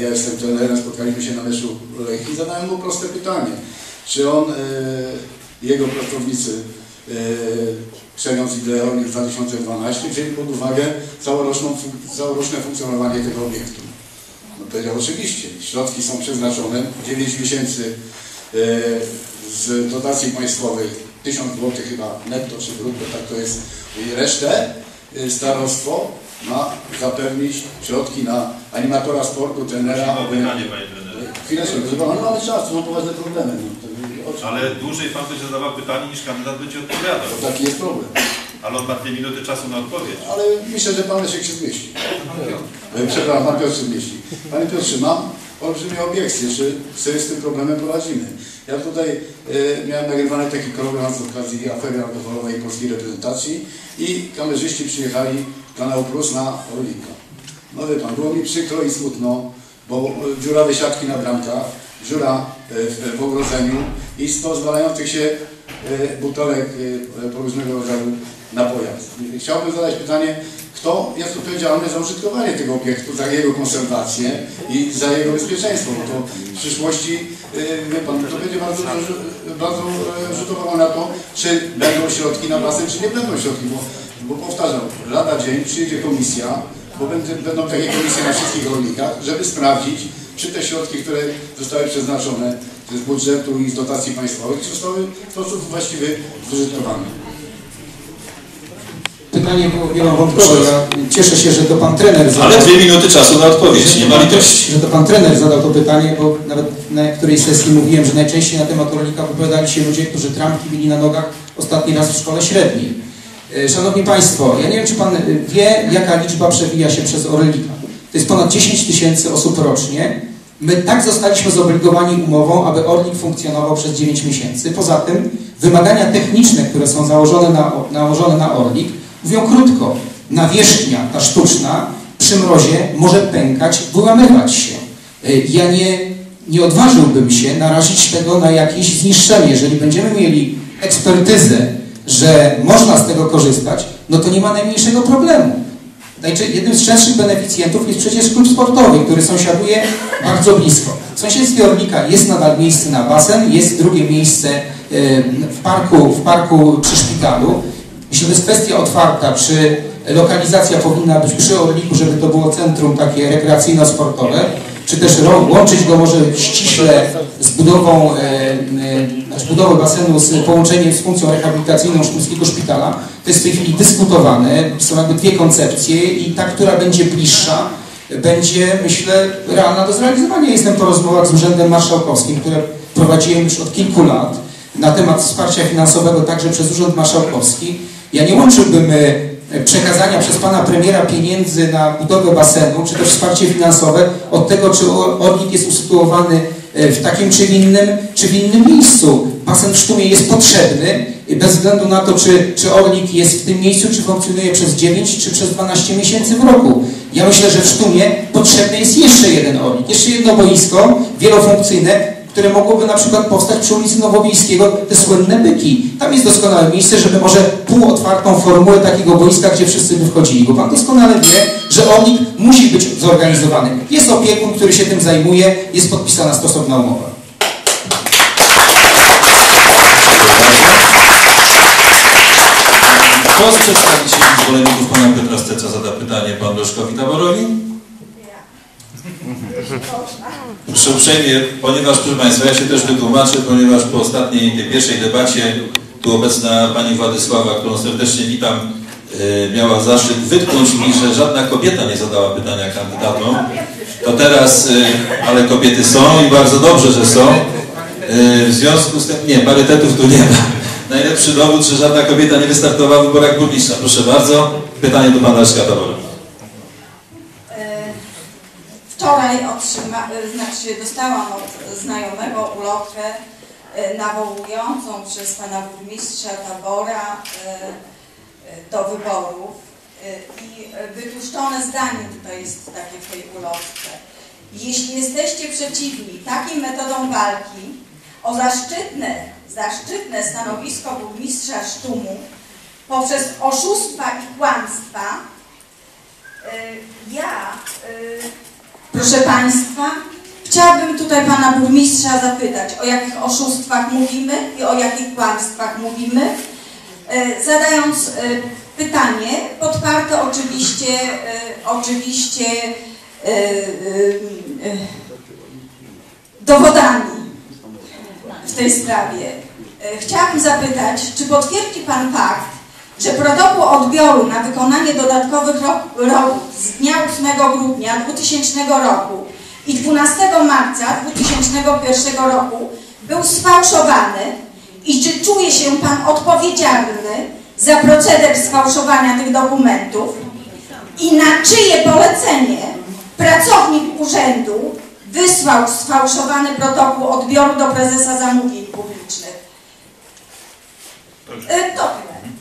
Ja jestem trenerem, spotkaliśmy się na meczu Lech i zadałem mu proste pytanie. Czy on, e, jego pracownicy, e, przemiąc ideę w 2012, wzięli pod uwagę całoroczną, całoroczne funkcjonowanie tego obiektu? No powiedział oczywiście, środki są przeznaczone, 9 miesięcy e, z dotacji państwowych, 1000 zł chyba netto czy brutto, tak to jest, i resztę starostwo ma zapewnić środki na animatora sportu, trenera, Mam obejmę- pytanie, panie trenerze. Chwileczkę, proszę pana, no mamy czas, to są poważne problemy. No? Ale dłużej pan będzie zadawał pytanie niż kandydat będzie odpowiadał. To taki jest problem. Ale on ma dwie minuty czasu na odpowiedź. Ale myślę, że pan Leszek się zmieści. E, Przepraszam, pan Piotr się zmieści. Panie Piotrze, mam olbrzymie obiekcje, czy sobie z tym problemem poradzimy. Ja tutaj e, miałem nagrywany taki program z okazji afery alkoholowej polskiej reprezentacji i kamerzyści przyjechali Kanał Plus na Orlika. No wie pan, było mi przykro i smutno, bo dziurawe siatki na bramkach, dziura e, w, ogrodzeniu i 100 zwalających się e, butelek e, różnego rodzaju na pojazd. Chciałbym zadać pytanie, kto jest odpowiedzialny za użytkowanie tego obiektu, za jego konserwację i za jego bezpieczeństwo, bo to w przyszłości, e, wie pan, to będzie bardzo, bardzo e, rzutowało na to, czy będą środki na basen, czy nie będą środki, bo, bo powtarzam, lada dzień przyjedzie komisja, bo będą, będą takie komisje na wszystkich rolnikach, żeby sprawdzić, czy te środki, które zostały przeznaczone z budżetu i z dotacji państwowych, czy zostały w sposób właściwy zużytkowane. Pytanie było wielowątkowe. Ja cieszę się, że to pan trener zadał. Ale dwie minuty czasu na odpowiedź, nie ma litości. Że to pan trener zadał to pytanie, bo nawet na którejś sesji mówiłem, że najczęściej na temat rolnika wypowiadali się ludzie, którzy trampki mieli na nogach ostatni raz w szkole średniej. E, Szanowni Państwo, ja nie wiem, czy Pan e, wie, jaka liczba przewija się przez Orlika. To jest ponad 10 tysięcy osób rocznie. My tak zostaliśmy zobligowani umową, aby Orlik funkcjonował przez 9 miesięcy. Poza tym wymagania techniczne, które są założone na, nałożone na Orlik, mówią krótko. Nawierzchnia, ta sztuczna, przy mrozie może pękać, wyłamywać się. E, Ja nie, nie odważyłbym się narazić tego na jakieś zniszczenie. Jeżeli będziemy mieli ekspertyzę, że można z tego korzystać, no to nie ma najmniejszego problemu. Znaczy, jednym z częstszych beneficjentów jest przecież klub sportowy, który sąsiaduje bardzo blisko. W sąsiedztwie Orlika jest nadal miejsce na basen, jest drugie miejsce e, w parku, w parku przy szpitalu. Myślę, że jest kwestia otwarta, czy lokalizacja powinna być przy Orliku, żeby to było centrum takie rekreacyjno-sportowe, czy też łączyć go może ściśle z budową, e, e, znaczy budową basenu z połączeniem z funkcją rehabilitacyjną Szumskiego Szpitala. To jest w tej chwili dyskutowane, są jakby dwie koncepcje i ta, która będzie bliższa, będzie, myślę, realna do zrealizowania. Jestem po rozmowach z Urzędem Marszałkowskim, które prowadziłem już od kilku lat na temat wsparcia finansowego także przez Urząd Marszałkowski. Ja nie łączyłbym e, przekazania przez pana premiera pieniędzy na budowę basenu, czy też wsparcie finansowe od tego, czy Or- Orlik jest usytuowany e, w takim czy w innym, czy w innym miejscu. Basen w Sztumie jest potrzebny bez względu na to, czy, czy Orlik jest w tym miejscu, czy funkcjonuje przez 9, czy przez 12 miesięcy w roku. Ja myślę, że w Sztumie potrzebny jest jeszcze jeden Orlik, jeszcze jedno boisko wielofunkcyjne, które mogłoby na przykład powstać przy ulicy Nowowiejskiego, te słynne byki. Tam jest doskonałe miejsce, żeby może półotwartą formułę takiego boiska, gdzie wszyscy by wchodzili, bo Pan doskonale wie, że Orlik musi być zorganizowany. Jest opiekun, który się tym zajmuje, jest podpisana stosowna umowa. Kto z przedstawicieli zwolenników pana Piotra Steca zada pytanie panu Leszkowi Taborowi? Proszę uprzejmie, ponieważ, proszę Państwa, ja się też wytłumaczę, ponieważ po ostatniej, tej pierwszej debacie tu obecna pani Władysława, którą serdecznie witam, e, miała zaszczyt wytknąć mi, że żadna kobieta nie zadała pytania kandydatom. To teraz, e, ale kobiety są i bardzo dobrze, że są. E, W związku z tym, nie, parytetów tu nie ma. Najlepszy dowód, że żadna kobieta nie wystartowała w wyborach burmistrza. Proszę bardzo, pytanie do pana Leszka. Dostałam od znajomego ulotkę e, nawołującą przez pana burmistrza Tabora e, e, do wyborów i wytłuszczone zdanie tutaj jest takie w tej ulotce. Jeśli jesteście przeciwni takim metodom walki o zaszczytne, zaszczytne stanowisko burmistrza Sztumu poprzez oszustwa i kłamstwa, ja Proszę Państwa, chciałabym tutaj Pana Burmistrza zapytać, o jakich oszustwach mówimy i o jakich kłamstwach mówimy, e, zadając e, pytanie, podparte oczywiście, e, oczywiście dowodami w tej sprawie. Chciałabym zapytać, czy potwierdzi Pan fakt, że protokół odbioru na wykonanie dodatkowych ro- robót z dnia 8 grudnia 2000 roku i 12 marca 2001 roku był sfałszowany i czy czuje się Pan odpowiedzialny za proceder sfałszowania tych dokumentów i na czyje polecenie pracownik urzędu wysłał sfałszowany protokół odbioru do prezesa zamówień publicznych. E, To tyle.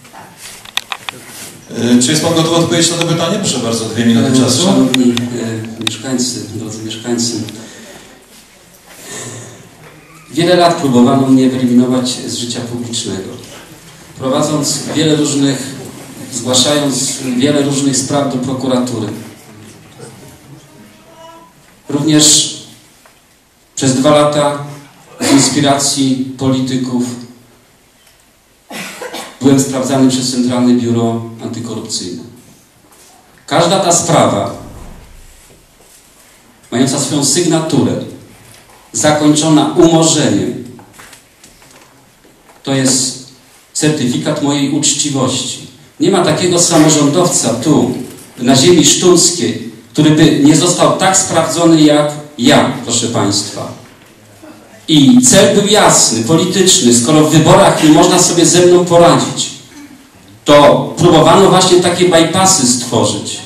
E, Czy jest Pan gotowy odpowiedzieć na to pytanie? Proszę bardzo, dwie minuty czasu. Szanowni e, mieszkańcy, drodzy mieszkańcy. Wiele lat próbowano mnie wyeliminować z życia publicznego. Prowadząc wiele różnych, zgłaszając wiele różnych spraw do prokuratury. Również przez dwa lata z inspiracji polityków byłem sprawdzany przez Centralne Biuro Antykorupcyjne. Każda ta sprawa, mająca swoją sygnaturę, zakończona umorzeniem, to jest certyfikat mojej uczciwości. Nie ma takiego samorządowca tu, na ziemi sztunckiej, który by nie został tak sprawdzony jak ja, proszę Państwa. I cel był jasny, polityczny. Skoro w wyborach nie można sobie ze mną poradzić, to próbowano właśnie takie bypassy stworzyć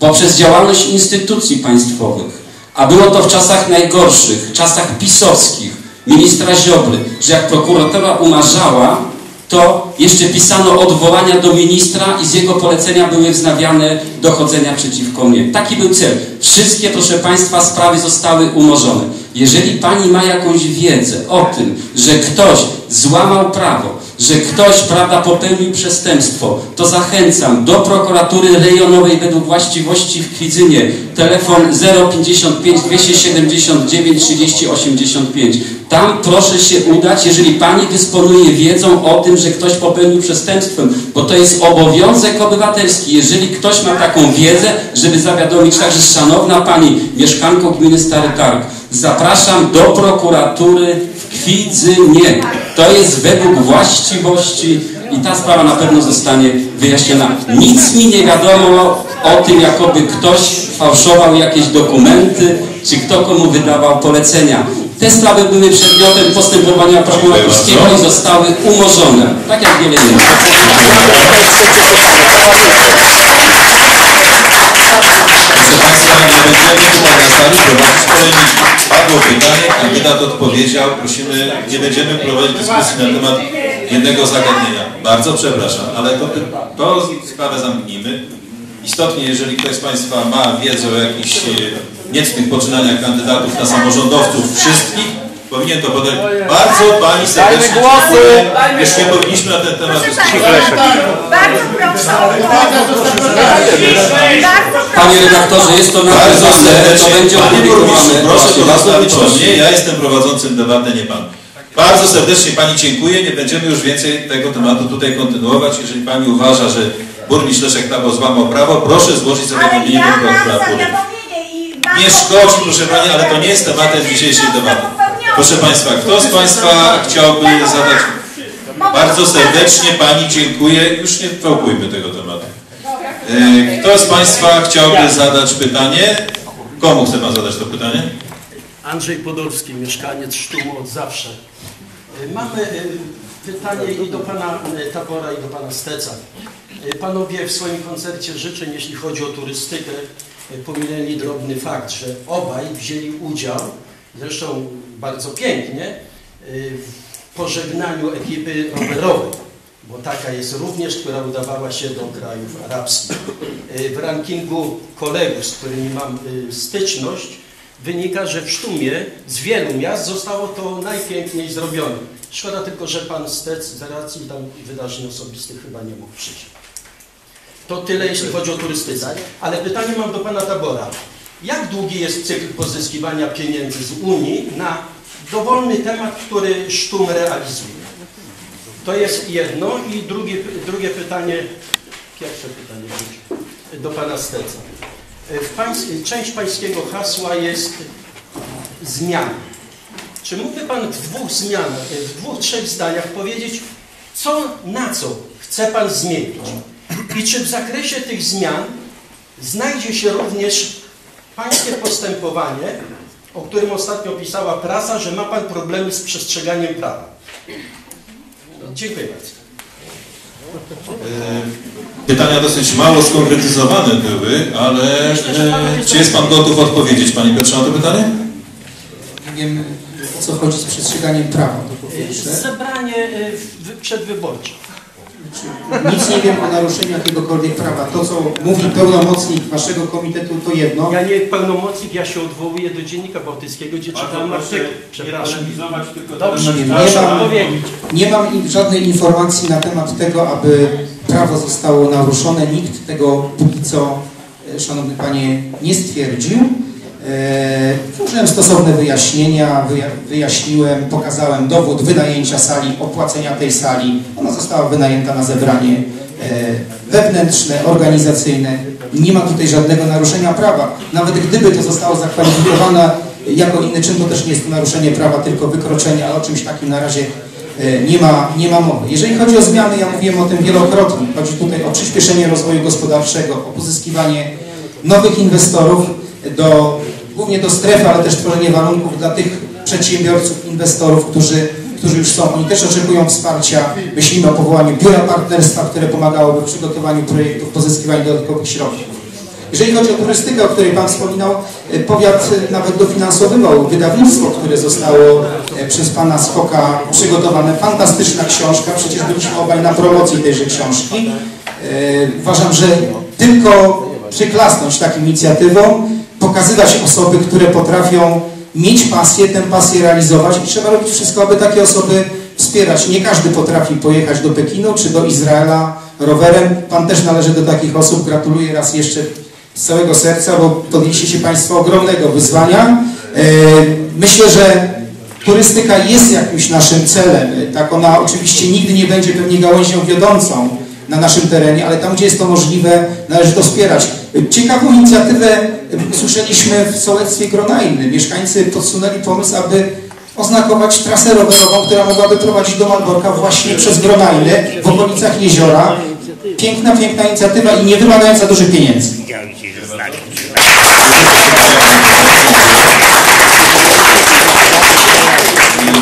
poprzez działalność instytucji państwowych. A było to w czasach najgorszych, czasach pisowskich, ministra Ziobry, że jak prokuratura umarzała, to jeszcze pisano odwołania do ministra i z jego polecenia były wznawiane dochodzenia przeciwko mnie. Taki był cel. Wszystkie, proszę Państwa, sprawy zostały umorzone. Jeżeli Pani ma jakąś wiedzę o tym, że ktoś złamał prawo, że ktoś, prawda, popełnił przestępstwo, to zachęcam do prokuratury rejonowej według właściwości w Kwidzynie. Telefon 055 279 30 85. Tam proszę się udać, jeżeli Pani dysponuje wiedzą o tym, że ktoś popełnił przestępstwo, bo to jest obowiązek obywatelski. Jeżeli ktoś ma taką wiedzę, żeby zawiadomić, także szanowna Pani, mieszkanko gminy Stary Targ, zapraszam do prokuratury w Kwidzynie. To jest według właściwości i ta sprawa na pewno zostanie wyjaśniona. Nic mi nie wiadomo o tym, jakoby ktoś fałszował jakieś dokumenty, czy kto komu wydawał polecenia. Te sprawy były przedmiotem postępowania prokuratorskiego i zostały umorzone, tak jak wiele innych. Proszę Państwa, nie będziemy tutaj na sali prowadzić polemiki. Padło pytanie, kandydat odpowiedział. Prosimy, nie będziemy prowadzić dyskusji na temat jednego zagadnienia. Bardzo przepraszam, ale to, to sprawę zamknijmy. Istotnie, jeżeli ktoś z Państwa ma wiedzę o jakichś e, niecnych poczynaniach kandydatów na samorządowców wszystkich, powinien to podać. Bardzo Pani serdecznie. dziękuję. Już nie powinniśmy na ten temat dyskutować. Bardzo. Proszę. Bardzo. Panie redaktorze, jest to Bardzo napisane, to serdecznie, będzie Panie burmistrzu, proszę to na proszę. mnie, ja jestem prowadzącym debatę, nie Pan. Bardzo serdecznie Pani dziękuję, nie będziemy już więcej tego tematu tutaj kontynuować. Jeżeli Pani uważa, że burmistrz Leszek Tabo złamał prawo, proszę złożyć zawiadomienie ja do mam Nie szkodzi, proszę Pani, ale to nie jest tematem dzisiejszej debaty. Proszę Państwa, kto z Państwa chciałby zadać... Bardzo serdecznie Pani dziękuję. Już nie wałkujmy tego tematu. E, Kto z Państwa chciałby zadać pytanie? Komu chce Pan zadać to pytanie? Andrzej Podolski, mieszkaniec Sztumu od zawsze. Y, Mamy y, pytanie i do pana Tabora, i do pana Steca. Panowie w swoim koncercie życzeń, jeśli chodzi o turystykę, pominęli drobny fakt, że obaj wzięli udział, zresztą bardzo pięknie, y, w pożegnaniu ekipy rowerowej, bo taka jest również, która udawała się do krajów arabskich. Y, W rankingu kolegów, z którymi mam y, styczność, wynika, że w Sztumie z wielu miast zostało to najpiękniej zrobione. Szkoda tylko, że pan Stec z racji tam wydarzeń osobistych chyba nie mógł przyjść. To tyle, jeśli chodzi o turystykę. Ale pytanie mam do pana Tabora. Jak długi jest cykl pozyskiwania pieniędzy z Unii na dowolny temat, który Sztum realizuje? To jest jedno. I drugie, drugie pytanie, pierwsze pytanie do Pana Steca. Pańs część Pańskiego hasła jest zmiany. Czy mógłby Pan w dwóch zmianach, w dwóch, trzech zdaniach powiedzieć, co, na co chce Pan zmienić? I czy w zakresie tych zmian znajdzie się również Pańskie postępowanie, o którym ostatnio pisała prasa, że ma Pan problemy z przestrzeganiem prawa? Dziękuję bardzo. Pytania dosyć mało skonkretyzowane były, ale e, czy jest Pan gotów odpowiedzieć, Panie Piotrze, na to pytanie? Nie wiem, o co chodzi z przestrzeganiem prawa. Zebranie w- przedwyborcze. Nic nie wiem o naruszeniu jakiegokolwiek prawa. To, co mówi pełnomocnik waszego komitetu, to jedno. Ja nie pełnomocnik, ja się odwołuję do Dziennika Bałtyckiego, gdzie czytałem artykuł. Przepraszam. Dobrze, Nie, mam-. Nie żadnej informacji na temat tego, aby prawo zostało naruszone. Nikt tego póki co, e, szanowny panie, nie stwierdził. E, Użyłem stosowne wyjaśnienia, wyja- wyjaśniłem, pokazałem dowód wynajęcia sali, opłacenia tej sali. Ona została wynajęta na zebranie e, wewnętrzne, organizacyjne. Nie ma tutaj żadnego naruszenia prawa. Nawet gdyby to zostało zakwalifikowane jako inny czyn, to też nie jest to naruszenie prawa, tylko wykroczenie, ale o czymś takim na razie e, nie ma, nie ma mowy. Jeżeli chodzi o zmiany, ja mówiłem o tym wielokrotnie. Chodzi tutaj o przyspieszenie rozwoju gospodarczego, o pozyskiwanie nowych inwestorów, do, głównie do strefy, ale też tworzenie warunków dla tych przedsiębiorców, inwestorów, którzy, którzy już są. Oni też oczekują wsparcia. Myślimy o powołaniu biura partnerstwa, które pomagałoby w przygotowaniu projektów, pozyskiwaniu dodatkowych środków. Jeżeli chodzi o turystykę, o której Pan wspominał, e, powiat e, nawet dofinansowywał wydawnictwo, które zostało e, przez Pana Skoka przygotowane. Fantastyczna książka, przecież byliśmy obaj na promocji tejże książki. Uważam, że tylko przyklasnąć takim inicjatywom, pokazywać osoby, które potrafią mieć pasję, tę pasję realizować i trzeba robić wszystko, aby takie osoby wspierać. Nie każdy potrafi pojechać do Pekinu czy do Izraela rowerem. Pan też należy do takich osób. Gratuluję raz jeszcze z całego serca, bo podjęliście się Państwo ogromnego wyzwania. E, Myślę, że turystyka jest jakimś naszym celem. Tak ona oczywiście nigdy nie będzie pewnie gałęzią wiodącą na naszym terenie, ale tam, gdzie jest to możliwe, należy to wspierać. Ciekawą inicjatywę słyszeliśmy w sołectwie Gronajny. Mieszkańcy podsunęli pomysł, aby oznakować trasę rowerową, która mogłaby prowadzić do Malborka właśnie przez Gronajny w okolicach jeziora. Piękna, piękna inicjatywa i nie wymagająca dużych pieniędzy.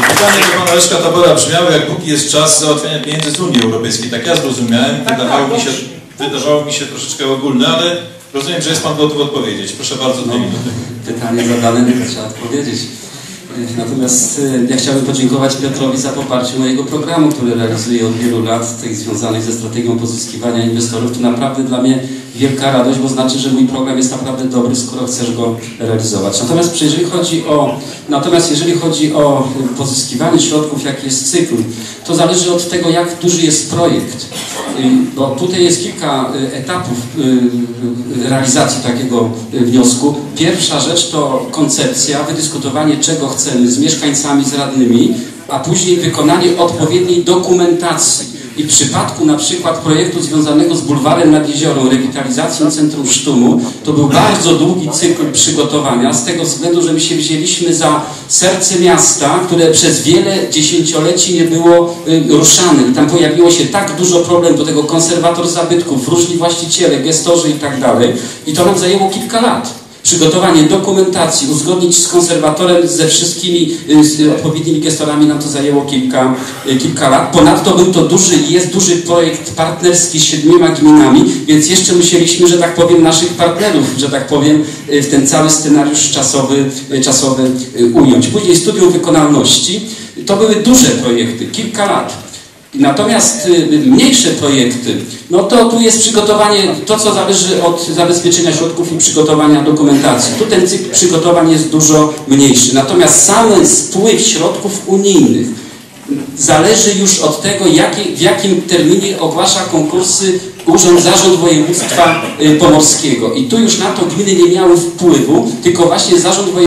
Pytanie do pana Leszka Tabora brzmiało, jak długi jest czas załatwiania pieniędzy z Unii Europejskiej. Tak ja zrozumiałem, wydawało mi się, wydawało mi się troszeczkę ogólne, ale rozumiem, że jest pan gotów odpowiedzieć. Proszę bardzo, dwie minuty. Pytanie zadane, nie trzeba odpowiedzieć. E, Natomiast e, ja chciałbym podziękować Piotrowi za poparcie mojego programu, który realizuję od wielu lat, tych związanych ze strategią pozyskiwania inwestorów. To naprawdę dla mnie wielka radość, bo znaczy, że mój program jest naprawdę dobry, skoro chcesz go realizować. Natomiast jeżeli chodzi o, natomiast jeżeli chodzi o e, pozyskiwanie środków, jaki jest cykl, to zależy od tego, jak duży jest projekt. Y, Bo tutaj jest kilka y, etapów y, realizacji takiego wniosku. Pierwsza rzecz to koncepcja, wydyskutowanie czego chcemy z mieszkańcami, z radnymi, a później wykonanie odpowiedniej dokumentacji. I w przypadku na przykład projektu związanego z bulwarem nad jeziorem, rewitalizacją centrum Sztumu, to był bardzo długi cykl przygotowania, z tego względu, że my się wzięliśmy za serce miasta, które przez wiele dziesięcioleci nie było y, ruszane. I tam pojawiło się tak dużo problemów, do tego konserwator zabytków, różni właściciele, gestorzy i tak dalej. I to nam zajęło kilka lat przygotowanie dokumentacji, uzgodnić z konserwatorem, ze wszystkimi y, z odpowiednimi gestorami nam to zajęło kilka, y, kilka lat. Ponadto był to duży jest duży projekt partnerski z siedmioma gminami, więc jeszcze musieliśmy, że tak powiem, naszych partnerów, że tak powiem, y, w ten cały scenariusz czasowy, czasowy ująć. Później studium wykonalności. To były duże projekty, kilka lat. Natomiast y, mniejsze projekty, no to tu jest przygotowanie, to co zależy od zabezpieczenia środków i przygotowania dokumentacji. Tu ten cykl przygotowań jest dużo mniejszy. Natomiast sam spływ środków unijnych zależy już od tego, jaki, w jakim terminie ogłasza konkursy Urząd Zarząd Województwa y, Pomorskiego. I tu już na to gminy nie miały wpływu, tylko właśnie Zarząd Województwa